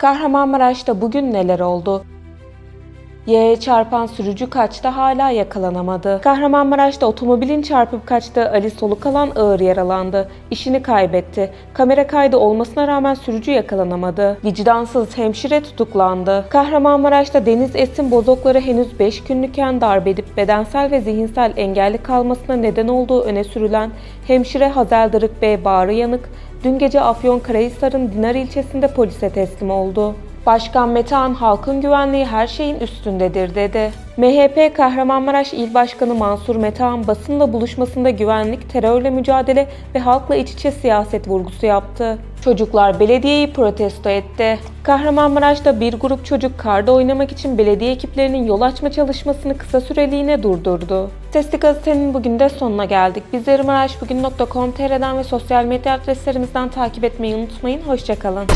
Kahramanmaraş'ta bugün neler oldu? Y'ye çarpan sürücü kaçtı hala yakalanamadı. Kahramanmaraş'ta otomobilin çarpıp kaçtığı Ali Solukalan ağır yaralandı. İşini kaybetti. Kamera kaydı olmasına rağmen sürücü yakalanamadı. Vicdansız hemşire tutuklandı. Kahramanmaraş'ta Deniz Esin bozokları henüz 5 günlükken darp edip bedensel ve zihinsel engelli kalmasına neden olduğu öne sürülen hemşire Hazel Dırık Bey Bağrı Yanık, dün gece Afyonkarahisar'ın Dinar ilçesinde polise teslim oldu. Başkan Metehan halkın güvenliği her şeyin üstündedir dedi. MHP Kahramanmaraş İl Başkanı Mansur Metehan basınla buluşmasında güvenlik, terörle mücadele ve halkla iç içe siyaset vurgusu yaptı. Çocuklar belediyeyi protesto etti. Kahramanmaraş'ta bir grup çocuk karda oynamak için belediye ekiplerinin yol açma çalışmasını kısa süreliğine durdurdu. Sesli Gazete'nin bugün de sonuna geldik. Bizleri maraşbugün.com.tr'den ve sosyal medya adreslerimizden takip etmeyi unutmayın. Hoşçakalın.